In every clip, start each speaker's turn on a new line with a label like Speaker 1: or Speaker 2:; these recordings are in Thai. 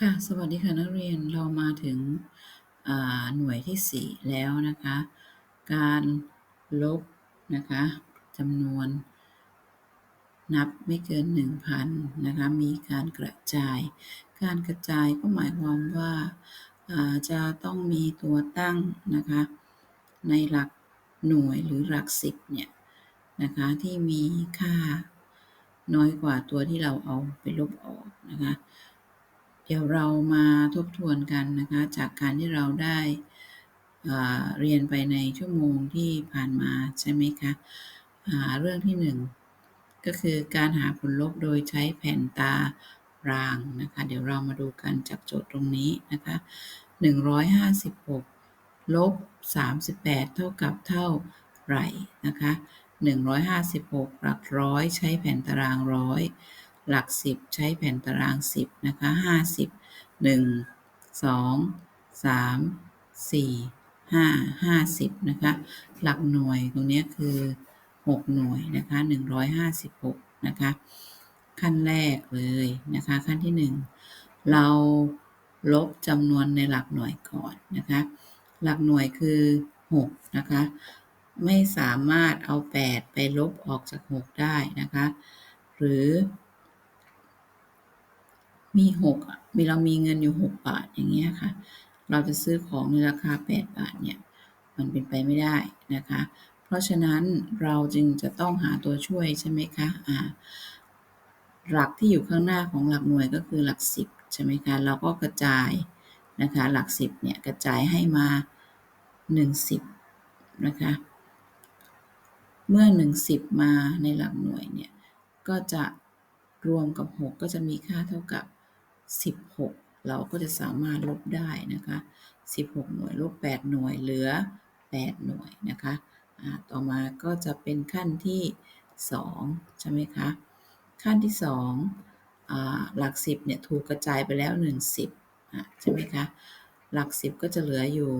Speaker 1: ค่ะ สวัสดีค่ะนักเรียนเรามาถึงอ่าหน่วยที่ 4 แล้วนะคะ การลบนะคะจำนวน นับไม่เกิน 1,000นะคะมีการกระจาย การกระจายก็หมายความว่าอ่าจะต้องมีตัวตั้งนะคะในหลักหน่วยหรือหลักสิบเนี่ยนะคะที่มีค่าน้อยกว่าตัวที่เราเอาไปลบออกนะคะ เดี๋ยวเรามาทบทวนกันนะคะจากการที่เราได้เรียนไปในชั่วโมงที่ผ่านมาใช่ไหมคะเรื่องที่ 1 ก็คือการหาผลลบโดยใช้แผ่นตารางนะคะ เดี๋ยวเรามาดูกันจากโจทย์ตรงนี้นะคะ 156ลบ38 เท่ากับเท่าไรนะคะ 156 หลักร้อยใช้แผ่นตารางร้อย หลักสิบใช้แผ่นตารางสิบนะคะ50 1 2 3 4 5 50นะคะ หลักหน่วยตรงนี้คือ6หน่วยนะคะ156นะคะ ขั้นแรกเลยนะคะ ขั้นที่1เราลบจำนวนในหลักหน่วยก่อนนะคะ หลักหน่วยคือ6นะคะ ไม่สามารถเอา8ไปลบออกจาก6ได้นะคะ หรือ มี6อะมีเรามีเงินอยู่6บาทอย่างเงี้ยค่ะ เราจะซื้อของในราคา8บาทเนี่ยมันเป็นไปไม่ได้นะคะ เพราะฉะนั้นเราจึงจะต้องหาตัวช่วยใช่ไหมคะอ่าหลักที่อยู่ข้างหน้าของหลักหน่วยก็คือหลัก10ใช่ไหมคะเราก็กระจายนะคะหลัก10เนี่ยกระจายให้มา1 10นะคะเมื่อ1 10มาในหลักหน่วยเนี่ยก็จะรวมกับ6ก็จะมีค่าเท่ากับ 16 เราก็จะสามารถลบได้นะคะ 16 หน่วยลบ 8 หน่วยเหลือ 8 หน่วยนะคะต่อมาก็จะเป็นขั้นที่ 2 ใช่ไหมคะ ขั้นที่2อ่าหลัก 10 เนี่ยถูกกระจายไปแล้ว 10ใช่ไหมคะ หลัก 10 ก็จะเหลืออยู่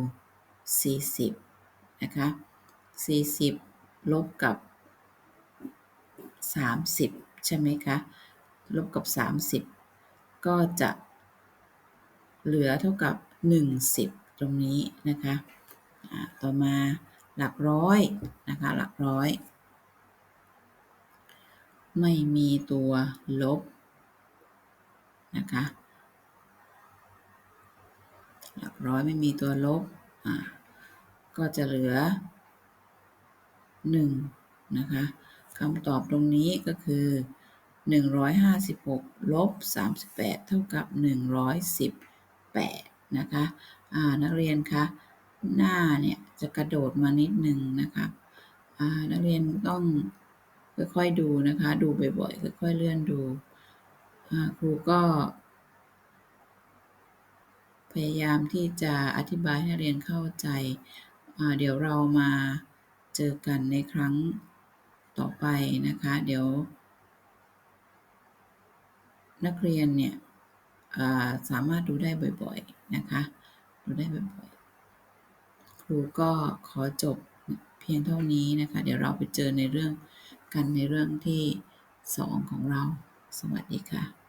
Speaker 1: 40 นะคะ 40 ลบกับ 30 ใช่ไหมคะ ลบกับ 30 ก็จะเหลือเท่ากับ 10 ตรงนี้นะคะ ต่อมาหลักร้อยนะคะ หลักร้อย ไม่มีตัวลบนะคะ หลักร้อยไม่มีตัวลบ ก็จะเหลือ 1 นะคะคำตอบตรงนี้ก็คือ 156ลบ38เท่ากับ118นะคะอ่านักเรียนคะหน้าเนี่ยจะกระโดดมานิดหนึ่งนะคะอ่านักเรียนต้องค่อยๆดูนะคะ ดูบ่อยๆค่อยๆเลื่อนดูครูก็ พยายามที่จะอธิบายให้นักเรียนเข้าใจ เดี๋ยวเรามาเจอกันในครั้งต่อไปนะคะ เดี๋ยว นักเรียนเนี่ยสามารถดูได้บ่อยๆนะคะ ดูได้บ่อยๆ ครูก็ขอจบเพียงเท่านี้นะคะ เดี๋ยวเราไปเจอในเรื่องกันในเรื่องที่ 2 ของเรา สวัสดีค่ะ